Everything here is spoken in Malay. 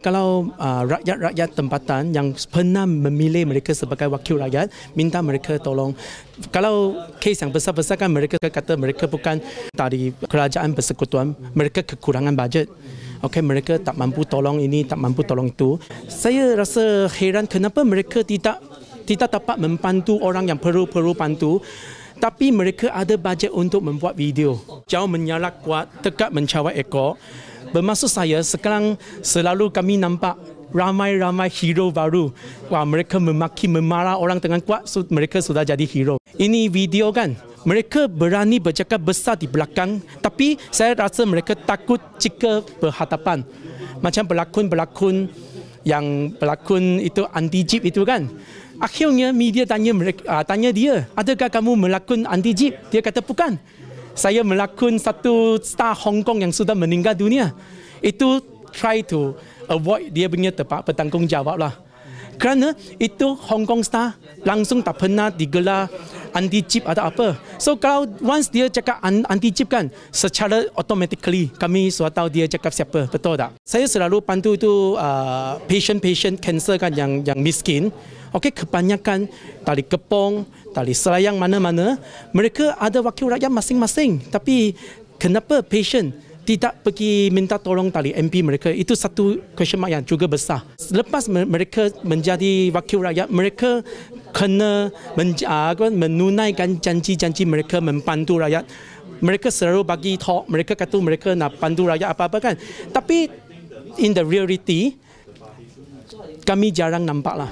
Kalau uh, rakyat-rakyat tempatan yang pernah memilih mereka sebagai wakil rakyat, minta mereka tolong. Kalau kes yang besar-besar kan mereka kata mereka bukan dari kerajaan persekutuan, mereka kekurangan bajet. Okey, mereka tak mampu tolong ini, tak mampu tolong itu. Saya rasa heran kenapa mereka tidak tidak dapat membantu orang yang perlu-perlu bantu tapi mereka ada bajet untuk membuat video. Jauh menyalak kuat, tegak mencawai ekor. Bermaksud saya, sekarang selalu kami nampak ramai-ramai hero baru. Wah, mereka memaki, memarah orang dengan kuat, so mereka sudah jadi hero. Ini video kan? Mereka berani bercakap besar di belakang, tapi saya rasa mereka takut jika berhadapan. Macam pelakon-pelakon yang pelakon itu anti-jeep itu kan? Akhirnya media tanya mereka, uh, tanya dia, adakah kamu melakon anti jeep? Dia kata bukan. Saya melakon satu star Hong Kong yang sudah meninggal dunia. Itu try to avoid dia punya tempat bertanggungjawab lah. Kerana itu Hong Kong star langsung tak pernah digelar anti chip atau apa. So kalau once dia cakap anti chip kan, secara automatically kami sudah tahu dia cakap siapa, betul tak? Saya selalu bantu uh, patient-patient cancer kan yang yang miskin. Okey, kebanyakan tali kepong, tali selayang mana-mana, mereka ada wakil rakyat masing-masing. Tapi kenapa patient tidak pergi minta tolong tali MP mereka? Itu satu question mark yang juga besar. Lepas mereka menjadi wakil rakyat, mereka kena menunaikan janji-janji mereka membantu rakyat. Mereka selalu bagi talk, mereka kata mereka nak bantu rakyat apa-apa kan. Tapi in the reality, kami jarang nampak lah.